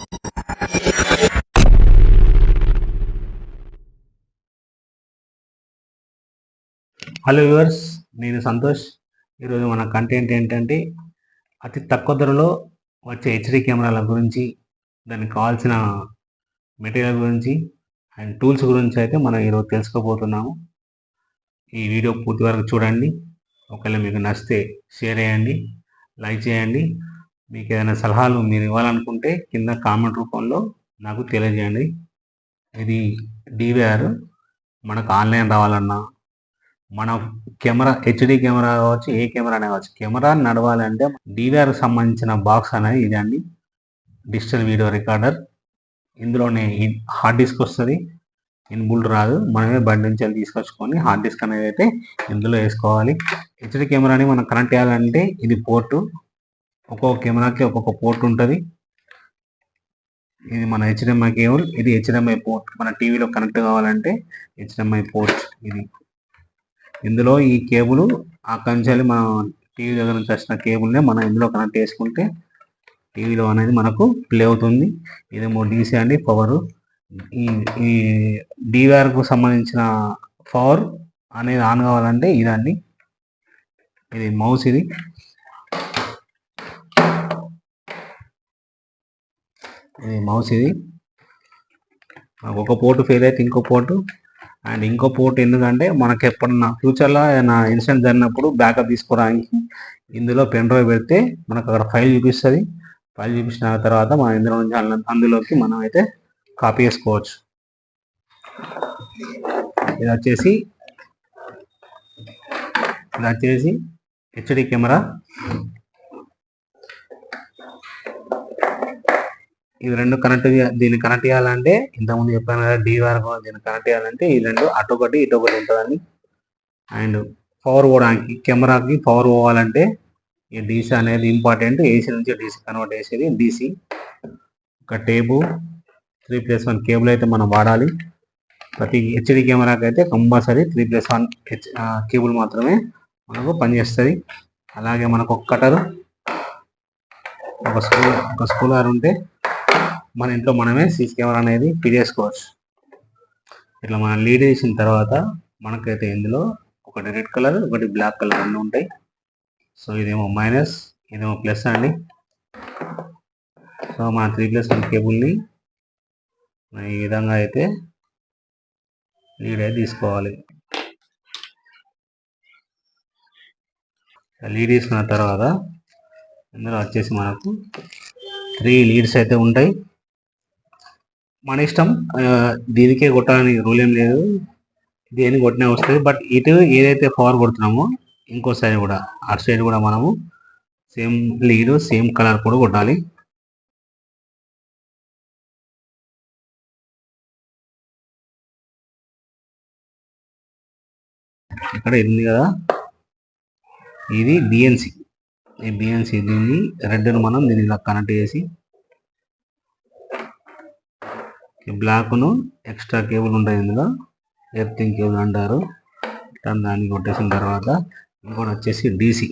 Hello viewers నేను సంతోష్. ఈరోజు మన కంటెంట్ ఏంటంటే అతి తక్కువ ధరలో వచ్చే హెచ్డి కెమెరాల గురించి దానికి కావాల్సిన మెటీరియల్ గురించి అండ్ టూల్స్ గురించి అయితే మనం ఈరోజు తెలుసుకోబోతున్నాము. ఈ వీడియో పూర్తి వరకు చూడండి. ఒకవేళ మీకు నచ్చితే షేర్ చేయండి లైక్ చేయండి. మీకు ఏదైనా సలహాలు మీరు ఇవ్వాలనుకుంటే కింద కామెంట్ రూపంలో నాకు తెలియజేయండి. ఇది డివిఆర్. మనకు ఆన్లైన్ రావాలన్నా మన కెమెరా హెచ్డి కెమెరా కావచ్చు ఏ కెమెరా అనే కావచ్చు కెమెరా నడవాలంటే డివిఆర్ సంబంధించిన బాక్స్ అనేది ఇది అండి. Digital video recorder. ఇందులోనే హార్డ్ డిస్క్ వస్తుంది. ఇన్బుల్డ్ రాదు. మనమే బండి నుంచి వెళ్ళి తీసుకొచ్చుకొని హార్డ్ డిస్క్ అనేది అయితే ఇందులో వేసుకోవాలి. హెచ్డి కెమెరాని మనం కనెక్ట్ చేయాలంటే ఇది పోర్టు. ఒక్కొక్క కెమెరాకి ఒక్కొక్క పోర్ట్ ఉంటుంది. ఇది మన హెచ్డిఎంఐ కేబుల్ ఇది హెచ్డిఎంఐ పోర్ట్. మన టీవీలో కనెక్ట్ కావాలంటే హెచ్డిఎంఐ పోర్ట్ ఇది. ఇందులో ఈ కేబుల్ ఆ కంచెలు మన టీవీ దగ్గర నుంచి వచ్చిన కేబుల్నే మనం ఇందులో కనెక్ట్ చేసుకుంటే టీవీలో అనేది మనకు ప్లే అవుతుంది. ఇదేమో డీసీ అండి పవర్. ఈ ఈ కు సంబంధించిన పవర్ అనేది ఆన్ కావాలంటే ఇదండి. ఇది మౌస్ ఇది. ఇది మౌస్ ఇది. నాకు ఒక పోర్టు ఫెయిల్ అయితే ఇంకో పోర్టు అండ్ ఇంకో పోర్ట్ ఎందుకంటే మనకి ఎప్పుడన్నా ఫ్యూచర్లో ఏదైనా ఇన్సిడెంట్ జరిగినప్పుడు బ్యాకప్ తీసుకోవడానికి ఇందులో పెన్ డ్రైవ్ పెడితే మనకు అక్కడ ఫైల్ చూపిస్తుంది. ఫైల్ చూపించిన తర్వాత మనం ఇందులో నుంచి అందులో- అందులోకి మనం అయితే కాపీ చేసుకోవచ్చు. ఇది వచ్చేసి ఇది వచ్చేసి హెచ్డి కెమెరా. ఇవి రెండు కనెక్ట్ దీన్ని కనెక్ట్ చేయాలంటే ఇంతకుముందు చెప్పాను కదా డిఆర్ దీన్ని కనెక్ట్ చేయాలంటే ఈ రెండు అటు ఒకటి ఇటు ఒకటి ఉంటుందండి. అండ్ పవర్ పోవడానికి కెమెరాకి పవర్ పోవాలంటే ఈ డీసీ అనేది ఇంపార్టెంట్ ఏసీ నుంచి డీసీ కన్వర్ట్ చేసేది డీసీ ఒక టేబు త్రీ ప్లస్ వన్ కేబుల్ అయితే మనం వాడాలి. ప్రతి హెచ్డి కెమెరాకి అయితే compulsory three plus one H cable మాత్రమే మనకు పనిచేస్తుంది. అలాగే మనకు ఒక కటర్ ఒక స్కూల్ ఒక స్కూలర్ ఉంటే మన ఇంట్లో మనమే సీసీ కెమెరా అనేది ఫిట్ చేసుకోవచ్చు. ఇట్లా మనం లీడ్ చేసిన తర్వాత మనకైతే ఇందులో ఒకటి రెడ్ కలర్ ఒకటి బ్లాక్ కలర్ అన్నీ ఉంటాయి. సో ఇదేమో మైనస్ ఇదేమో ప్లస్ అండి. సో మన త్రీ ప్లస్ వన్ కేబుల్ని ఈ విధంగా అయితే లీడ్ అయితే తీసుకోవాలి. లీడ్ తీసుకున్న తర్వాత ఇందులో వచ్చేసి మనకు త్రీ లీడ్స్ అయితే ఉంటాయి. మన ఇష్టం దీనికే కొట్టాలని రూల్ ఏం లేదు. దేని కొట్టినా వస్తుంది. బట్ ఇటు ఏదైతే పవర్ కొడుతున్నామో ఇంకో సైడ్ కూడా అటు సైడ్ కూడా మనము సేమ్ లీడ్ సేమ్ కలర్ కూడా కొట్టాలి. ఇక్కడ ఉంది కదా? ఇది బిఎన్సి ఈ బిఎన్సి దీన్ని రెడ్ను మనం దీన్ని ఇలా కనెక్ట్ చేసి ఈ బ్లాక్ను ఎక్స్ట్రా కేబుల్ ఉంటాయి ఇందులో. ఎర్తింగ్ కేబుల్ అంటారు. దాన్ని కొట్టేసిన తర్వాత ఇంకోటి వచ్చేసి డీసీ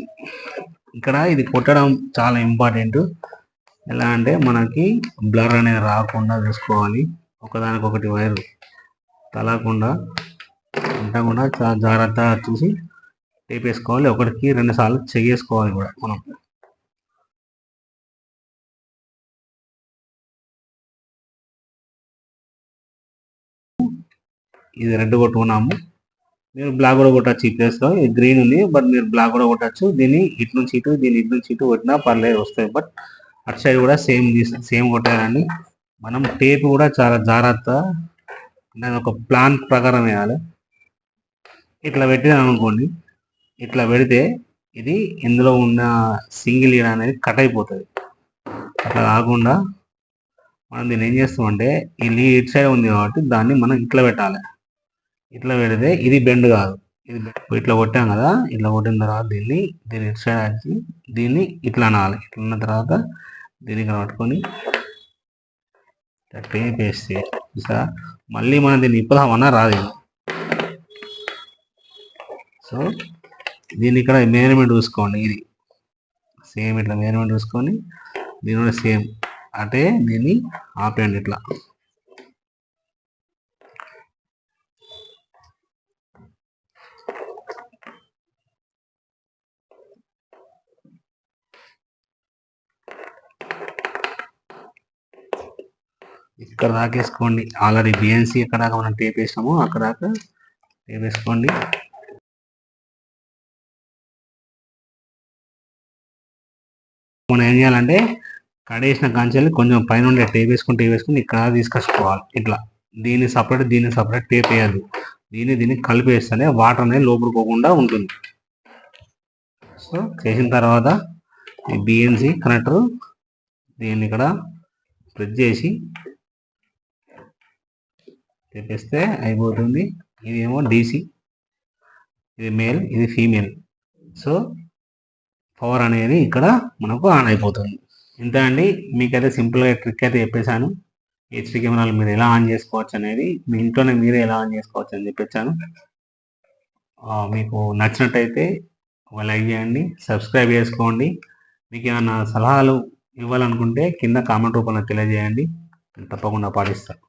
ఇక్కడ ఇది కొట్టడం చాలా ఇంపార్టెంట్ ఎలా అంటే మనకి బ్లర్ అనేది రాకుండా చూసుకోవాలి ఒకదానికొకటి వైర్ తలకుండా ఉండకుండా చాలా జాగ్రత్తగా చూసి టేప్ వేసుకోవాలి ఒకటికి రెండుసార్లు చెయ్యేసుకోవాలి కూడా మనం. ఇది రెడ్ కొట్టుకున్నాము. మీరు బ్లాక్ కూడా కొట్టచ్చు ఈ ప్లేస్లో ఇది గ్రీన్ ఉంది బట్ మీరు బ్లాక్ కూడా కొట్టచ్చు. దీన్ని ఇటు నుంచి ఇటు దీన్ని ఇటు నుంచి ఇటు కొట్టినా పర్లేదు వస్తాయి. బట్ అటు సైడ్ కూడా సేమ్ సేమ్ కొట్టాలని మనం టేప్ కూడా చాలా జాగ్రత్త. దాని ఒక ప్లాన్ ప్రకారం వేయాలి. ఇట్లా పెట్టినాను అనుకోండి ఇట్లా పెడితే ఇది ఇందులో ఉన్న సింగిల్ ఈడ అనేది కట్ అయిపోతుంది. అట్లా కాకుండా మనం దీన్ని ఏం చేస్తామంటే ఈ లీ ఇటు సైడ్ ఉంది కాబట్టి దాన్ని మనం ఇట్లా పెట్టాలి. ఇట్లా పెడితే ఇది బెండ్ కాదు. ఇది ఇట్లా కొట్టాం కదా ఇట్లా కొట్టిన తర్వాత దీన్ని దీన్ని ఇటు సైడ్ ఆడిచి దీన్ని ఇట్లా అనాలి. ఇట్లా అన్న తర్వాత దీన్ని ఇక్కడ పట్టుకొని టేప్ వేస్తే మళ్ళీ మనం దీన్ని ఇప్పుదామన్నా రాదు సో దీన్ని ఇక్కడ మేనేజ్మెంట్ చూసుకోండి ఇది. సేమ్ ఇట్లా మేనేజ్మెంట్ చూసుకొని దీని కూడా సేమ్ అంటే దీన్ని ఆపేయండి ఇట్లా. ఇక్కడ దాకా వేసుకోండి. ఆల్రెడీ బిఎన్సీ ఎక్కడ దాకా మనం టేప్ వేసినామో అక్కడ దాకా టేప్ వేసుకోండి. మనం ఏం చేయాలంటే కడేసిన కాంచెల్ని కొంచెం పైన ఉండే టేప్ వేసుకుని టేప్ వేసుకుని ఇక్కడ తీసుకొచ్చుకోవాలి. ఇట్లా. దీన్ని సపరేట్ దీన్ని సపరేట్ టేప్ వేయద్దు. దీన్ని దీన్ని కలిపి వేస్తేనే వాటర్ అనేది లోపల పోకుండా ఉంటుంది. సో చేసిన తర్వాత ఈ బిఎన్సి కనెక్టర్ దీన్ని ఇక్కడ ప్రెస్ చేసి తెప్పిస్తే అయిపోతుంది. ఇది ఏమో డీసీ ఇది మేల్ ఇది ఫీమేల్ సో పవర్ అనేది ఇక్కడ మనకు ఆన్ అయిపోతుంది. ఇంత అండి. మీకైతే సింపుల్గా ట్రిక్ అయితే చెప్పేశాను. హెచ్డి కెమెరాలు మీరు ఎలా ఆన్ చేసుకోవచ్చు అనేది మీ ఇంట్లోనే మీరే ఎలా ఆన్ చేసుకోవచ్చు అని చెప్పేసాను మీకు నచ్చినట్టయితే ఒక లైక్ చేయండి సబ్స్క్రైబ్ చేసుకోండి. మీకు ఏమైనా సలహాలు ఇవ్వాలనుకుంటే కింద కామెంట్ రూపంలో తెలియజేయండి. నేను తప్పకుండా పాటిస్తాను